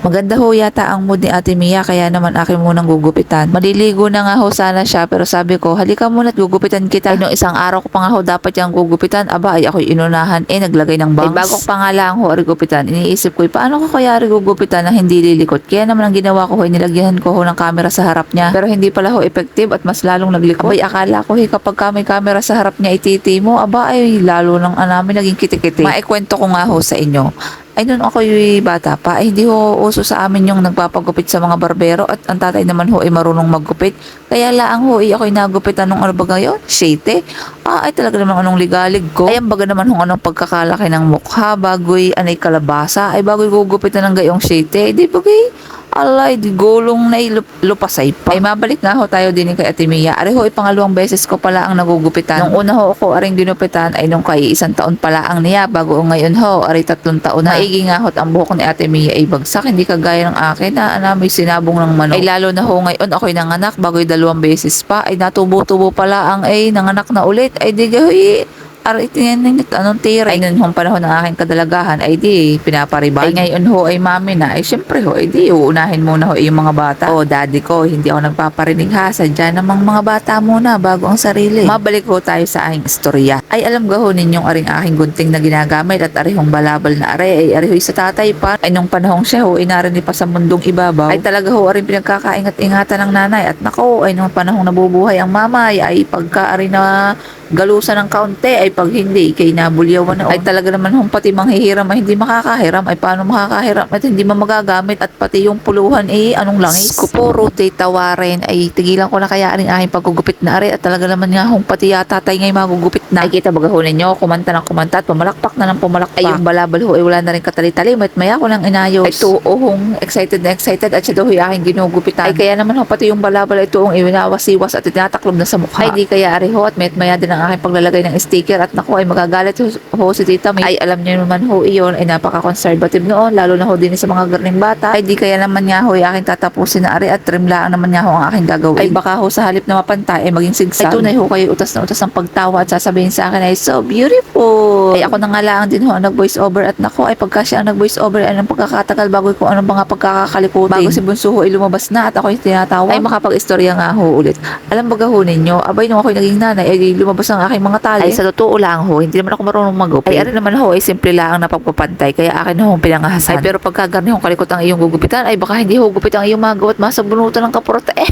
Maganda ho yata ang mood ni Ate Mia kaya naman akin munang gugupitan. Maliligo na nga ho sana siya pero sabi ko halika muna at gugupitan kita. Ay, nung isang araw ko pa nga ho dapat yung gugupitan. Aba ay ako'y inunahan eh naglagay ng bangs. Ay, bago pa nga lang ho ari gupitan. Iniisip ko paano ko kaya gugupitan na hindi lilikot. Kaya naman ang ginawa ko ho nilagyan ko ho ng camera sa harap niya. Pero hindi pala ho effective at mas lalong naglikot. Abay akala ko he kapag ka may camera sa harap niya ititi mo. Aba ay lalo nang anamin naging kitikiti. Maikwento ko nga ho sa inyo. Ay, noon ako yung bata pa, ay hindi ho uso sa amin yung nagpapagupit sa mga barbero at ang tatay naman ho ay marunong maggupit. Kaya laang ho ay ako'y nagupitan nung ano ba ngayon? Shete. Ah, ay talaga naman anong ligalig ko. Ay, ang baga naman kung anong pagkakalaki ng mukha, bagoy anay kalabasa, ay bagoy gugupitan ng gayong shete. Di bagay. Alay, di gulong na ilupasay pa. Ay, mabalik nga ho tayo din kay Ate Mia. Ari ho, ipangalawang beses ko pala ang nagugupitan. Nung una ho ako aring ginupitan ay nung kay isang taon pala ang niya bago ngayon ho, ari tatlong taon na. Maigi nga ho, ang buhok ni Ate Mia ay bagsak, hindi kagaya ng akin na ano, may sinabong ng manok. Ay lalo na ho ngayon ako'y nanganak bago dalawang beses pa. Ay natubo-tubo pala ang ay nanganak na ulit. Ay di gahoy, Aray, tingnan anong tira. Ay, noon hong panahon ng aking kadalagahan, ay di, pinapariban. Ay, ngayon ho, ay mami na. Ay, syempre ho, ay di, uunahin muna ho yung mga bata. O, daddy ko, hindi ako nagpaparinig ha. Sadya namang mga bata muna bago ang sarili. Mabalik ho tayo sa aking istorya. Ay, alam ga ho ninyong aring aking gunting na ginagamit at arihong balabal na are. Ay, arihoy sa tatay pa. Ay, nung panahong siya ho, inarinig pa sa mundong ibabaw. Ay, talaga ho, aring pinagkakaingat-ingatan ng nanay. At nako, ay nung panahong nabubuhay ang mamay, ay pagka ari na galusan ng kaunti ay pag hindi kay nabulyawan na ay talaga naman hong pati manghihiram ay hindi makakahiram ay paano makakahiram at hindi mo magagamit at pati yung puluhan eh anong langis? Ko po. Rotate tawarin ay tigilan ko na kaya rin aking paggugupit na ari at talaga naman nga hong pati yata tayo ngay magugupit na. Ay kita baga ho ninyo kumanta ng kumanta at pumalakpak na ng pumalakpak. Ay yung balabal ho ay wala na rin katali-tali at maya ko lang inayos. Ay tuong excited na excited at siya daw yung aking ginugupitan. Ay kaya naman ho pati yung balabal ay tuong iwinawasiwas at tinataklob na sa mukha. Ay di kaya ari ho at met maya din ang aking paglalagay ng sticker at naku ay magagalit ho, si tita May. Ay alam niyo naman ho iyon ay napaka-conservative noon lalo na ho din sa mga garning bata. Ay di kaya naman nga ho ay aking tatapusin na ari at trim lang naman nga ho ang aking gagawin. Ay baka ho sa halip na mapantay ay maging sigsag. Ay tunay ho kayo utas na utas ng pagtawa at sasabihin sa akin ay so beautiful. Ay ako na nga lang din ho ang nag-voice over at naku ay pagka siya ang nag-voice over ay anong pagkakatagal bago kung anong mga pagkakakalikutin. Bago si Bunso ho ay lumabas na at ako yung tinatawa. Ay makapag-istorya nga ho ulit. Alam ba ho ninyo, abay nung ako naging nanay ay lumabas ang aking mga tali. Ay sa totoo lang ho, hindi naman ako marunong mag-upay. Ay ano naman ho, ay simple lang ang napagpapantay. Kaya akin ho ang pinangahasan. Ay pero pagka ganun hong kalikot ang iyong gugupitan, ay baka hindi ho gupit ang iyong magawa at masabunutan ng kaporta. Eh,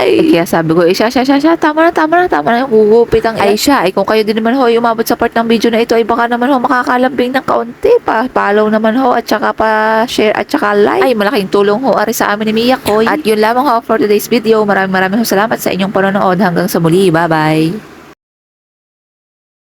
ay, kaya sabi ko, eh, siya, siya, siya, siya, tama na, tama na, tama na, yung gugupit ang ay siya. Ay kung kayo din naman ho, ay umabot sa part ng video na ito, ay baka naman ho, makakalambing ng kaunti pa. Follow naman ho, at saka pa share, at saka like. Ay, malaking tulong ho, ari sa amin ni Mia Koy. At yun lamang ho for today's video. Maraming maraming ho salamat sa inyong panonood. Hanggang sa muli. Bye-bye.